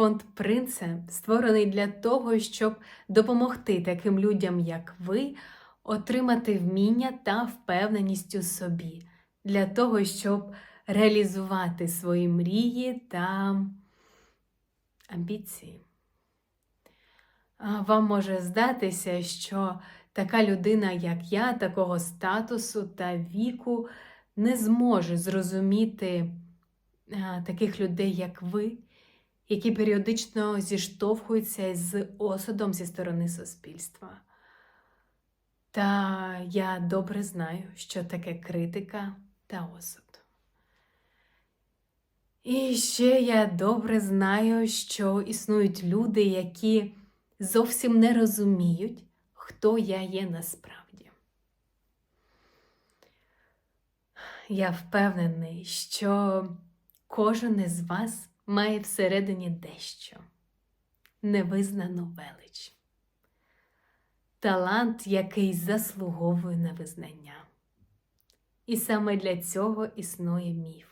Фонд Принце створений для того, щоб допомогти таким людям, як ви, отримати вміння та впевненість у собі, для того, щоб реалізувати свої мрії та амбіції. Вам може здатися, що така людина, як я, такого статусу та віку, не зможе зрозуміти таких людей, як ви, які періодично зіштовхуються з осудом зі сторони суспільства. Та я добре знаю, що таке критика та осуд. І ще я добре знаю, що існують люди, які зовсім не розуміють, хто я є насправді. Я впевнений, що кожен із вас має всередині дещо невизнану велич, талант, який заслуговує на визнання. І саме для цього існує фонд.